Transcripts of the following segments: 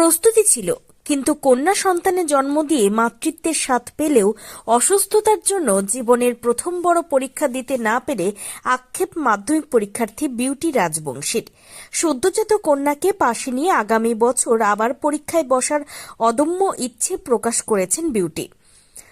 প্রস্তুতি ছিল, কিন্তু কন্যা সন্তানের জন্ম দিয়ে মাতৃত্বের স্বাদ পেলেও অসুস্থতার জন্য জীবনের প্রথম বড় পরীক্ষা দিতে না পেরে আক্ষেপ মাধ্যমিক পরীক্ষার্থী বিউটি রাজবংশীর। সদ্যজাত কন্যাকে পাশে নিয়ে আগামী বছর আবার পরীক্ষায় বসার অদম্য ইচ্ছে প্রকাশ করেছেন বিউটি।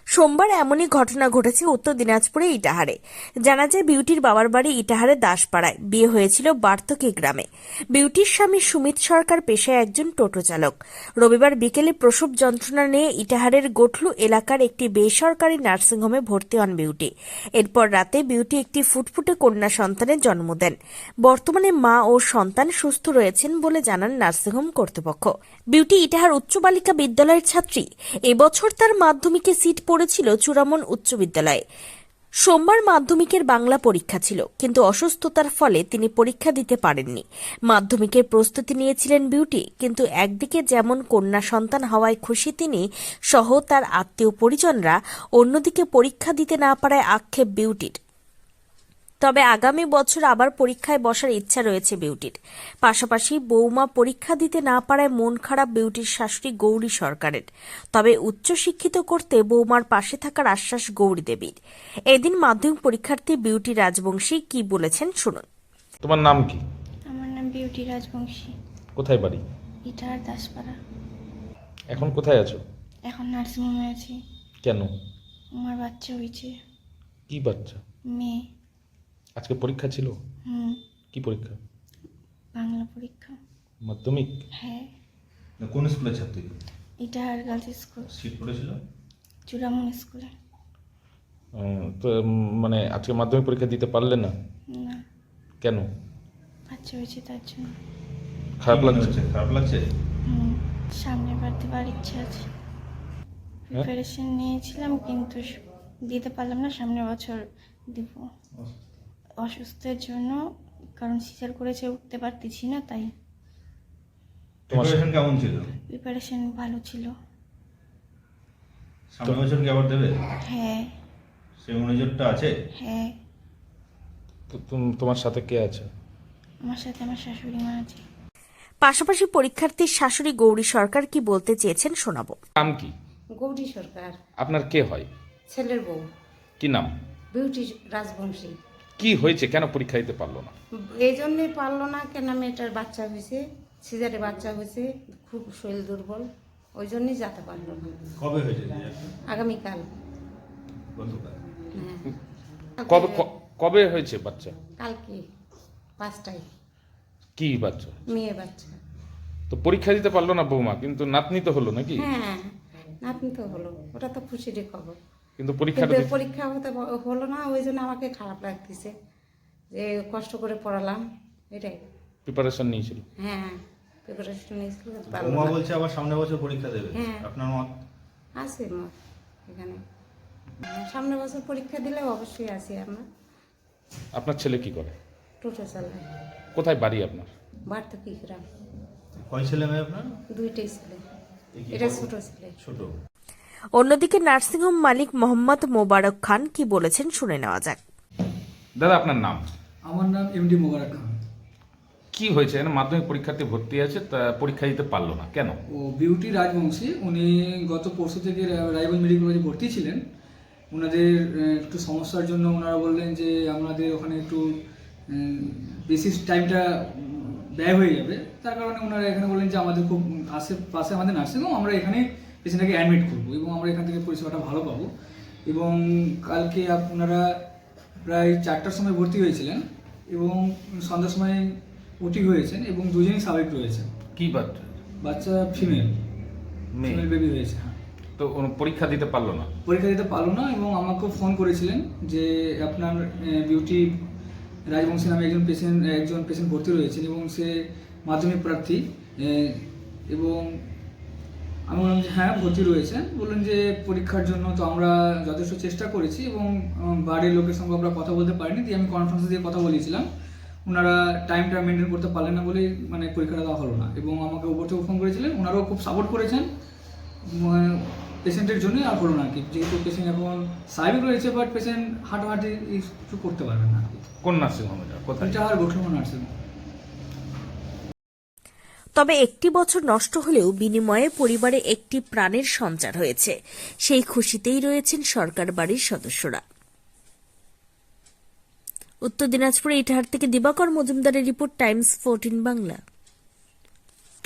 সোমবার এমনই ঘটনা ঘটেছে উত্তর দিনাজপুরে ইটাহারে। জানা যায়, বিউটির বাবার বাড়ি ইটাহারে দাসপাড়ায়। বিয়ে হয়েছিল বার্তকি গ্রামে। বিউটির স্বামী সুমিত সরকার পেশায় একজন টোটো চালক। রবিবার বিকেলে প্রসব যন্ত্রণা নিয়ে ইটাহারের গোটলু এলাকার একটি বেসরকারি নার্সিংহোমে ভর্তি হন বিউটি। এরপর রাতে বিউটি একটি ফুটফুটে কন্যা সন্তানের জন্ম দেন। বর্তমানে মা ও সন্তান সুস্থ রয়েছেন বলে জানান নার্সিংহোম কর্তৃপক্ষ। বিউটি ইটাহার উচ্চ বালিকা বিদ্যালয়ের ছাত্রী। এবছর তার মাধ্যমিকে সিট পড়েছিল চূড়ামন উচ্চ বিদ্যালয়ে। সোমবার মাধ্যমিকের বাংলা পরীক্ষা ছিল, কিন্তু অসুস্থতার ফলে তিনি পরীক্ষা দিতে পারেননি। মাধ্যমিকের প্রস্তুতি নিয়েছিলেন বিউটি, কিন্তু একদিকে যেমন কন্যা সন্তান হওয়ায় খুশি তিনি, সহ তার আত্মীয় পরিজনরা, অন্যদিকে পরীক্ষা দিতে না পারায় আক্ষেপ বিউটির। তবে আগামী বছর আবার পরীক্ষায় বসার ইচ্ছা রয়েছে বিউটির। পাশাপাশি বৌমা পরীক্ষা দিতে না পারায় মন খারাপ বিউটির শাশুড়ি গৌরী সরকারের। তবে উচ্চশিক্ষিত করতে বৌমার পাশে থাকার আশ্বাস গৌরী দেবীর। এদিন মাধ্যমিক পরীক্ষার্থী বিউটি রাজবংশী কি বলেছেন শুনুন। তোমার নাম কি? আমার নাম বিউটি রাজবংশী। কোথায় বাড়ি? ইটার দাসপাড়া। এখন কোথায় আছো? এখন নার্সিংহোমে আছি। কেন? আমার বাচ্চা হয়েছে। কি বাচ্চা? মেয়ে। আজকে পরীক্ষা ছিল? হুম। কি পরীক্ষা? বাংলা পরীক্ষা। মাধ্যমিক? হ্যাঁ। না, কোন স্কুলে ছাত্রী? ইটার গার্লস স্কুল। সিট পড়েছিল? চূড়ামন স্কুলে। আহ, তো উম, মানে আজকে মাধ্যমিক পরীক্ষা দিতে পারলে না? না। কেন? বাচ্চা হয়েছে তার জন্য। খারাপ লাগছে? খারাপ লাগছে? হুম সামনে বার দেবার ইচ্ছা আছে। হ্যাঁ? প্রিপারেশন নিয়েছিলাম কিন্তু স- দিতে পারলাম না সামনের বছর দিব। অসুস্থের জন্য কারণ সিজার করেছে উঠতে পারতেছি না তাই। তোমার- প্রিপারেশন কেমন ছিল? প্রিপারেশন ভালো ছিল। সামনের বছর কি আবার দেবে? হ্যাঁ। সেই মনোযোগটা আছে? হ্যাঁ। তো তোমার সাথে কে আছে? আমার সাথে আমার শাশুড়ি মা আছে। পাশাপাশি পরীক্ষার্থীর শাশুড়ি গৌরী সরকার কি বলতে চেয়েছেন শোনাবো। নাম কি? গৌরী সরকার। আপনার কে হয়? ছেলের বউ। কি নাম? বিউটি রাজবংশী। কি হয়েছে? কেন পরীক্ষা দিতে পারল না? এই জন্যই পারল না কেন মেয়েটার বাচ্চা হয়েছে সিজারে বাচ্চা হয়েছে খুব শরীর দুর্বল ওই জন্যই যেতে পারল না। কবে হয়েছে আগামীকাল। হ্যাঁ। কবে ক- কবে হয়েছে বাচ্চা? কালকে পাঁচটায়। কি বাচ্চা? মেয়ে বাচ্চা। তো পরীক্ষা দিতে পারল না বৌমা কিন্তু নাতনি তো হলো নাকি? হ্যাঁ নাতনি তো হলো ওটা তো খুশিরই খবর। কিন্তু পরীক্ষা পরীক্ষা হতে হলো না ওই জন্য আমাকে খারাপ লাগতেছে যে কষ্ট করে পড়ালাম এটাই। প্রিপারেশন নিয়েছিল। হ্যাঁ প্রিপারেশন নিয়েছিল পারল বলছে আবার সামনের বছর পরীক্ষা দেবে। হ্যাঁ। আপনার মত? আছে মত এখানে। উম, সামনের বছর পরীক্ষা দিলে অবশ্যই আছি আমরা। আপনার ছেলে কি করে? টোটো চালাই কোথায় বাড়ি আপনার? বাড়তে কি গ্রাম। কয় ছেলে মেয়ে আপনার? দুইটাই ছেলে। এটা? ছোট ছেলে। ছোট? অন্যদিকে নার্সিংহোম মালিক মোহাম্মদ মোবারক খান কি বলেছেন শুনে নেওয়া যাক। দাদা আপনার নাম? আমার নাম এমডি মোবারক খান। কি হয়েছে? মাধ্যমিক পরীক্ষার্থী ভর্তি আছে তা পরীক্ষা দিতে পারল না কেন? ও বিউটি রাজবংশী উনি গত পরশু থেকে রায়গঞ্জ মেডিকেল কলেজে ভর্তি ছিলেন। ওনাদের একটু সমস্যার জন্য ওনারা বললেন যে আমাদের ওখানে একটু বেশি টাইমটা ব্যয় হয়ে যাবে। তার কারণে ওনারা এখানে বললেন যে আমাদের খুব আশেপাশে আমাদের নার্সিংহোম আমরা এখানে পেশেন্টটাকে অ্যাডমিট করব এবং আমরা এখান থেকে পরিষেবাটা ভালো পাবো। এবং কালকে আপনারা প্রায় চারটার সময় ভর্তি হয়েছিলেন এবং সন্ধ্যার সময় ওটি হয়েছেন এবং দুজনেই স্বাভাবিক রয়েছেন। কি বাচ্চা? বাচ্চা ফিমেল ফিমেল বেবি হয়েছে হ্যাঁ। তো পরীক্ষা দিতে পারল না? পরীক্ষা দিতে পারল না এবং আমাকেও ফোন করেছিলেন যে আপনার বিউটি রাজবংশী নামে একজন পেশেন্ট একজন পেশেন্ট ভর্তি রয়েছেন এবং সে মাধ্যমিক প্রার্থী এবং আমি বললাম যে হ্যাঁ ভর্তি রয়েছেন বললেন যে পরীক্ষার জন্য তো আমরা যথেষ্ট চেষ্টা করেছি এবং বাড়ির লোকের সঙ্গে আমরা কথা বলতে পারিনি দিয়ে আমি কনফারেন্সে দিয়ে কথা বলেছিলাম। ওনারা টাইমটা মেনটেন করতে পারলেন না বলেই মানে পরীক্ষাটা দেওয়া হলো না। এবং আমাকে উপর থেকে ফোন করেছিলেন। ওনারাও খুব সাপোর্ট করেছেন। পেশেন্টের জন্যই আর হলো না কি। যেহেতু পেশেন্ট এখন স্বাভাবিক রয়েছে বাট পেশেন্ট হাঁটাহাঁটি এই কিছু করতে পারবেন না কোন নার্সিং হোম কোথায়? এটা আর নার্সিং তবে একটি বছর নষ্ট হলেও বিনিময়ে পরিবারে একটি প্রাণের সঞ্চার হয়েছে। সেই খুশিতেই রয়েছেন সরকার বাড়ির সদস্যরা। উত্তর দিনাজপুরে ইটাহার থেকে দিবাকর মজুমদারের report, Times fourteen Bangla.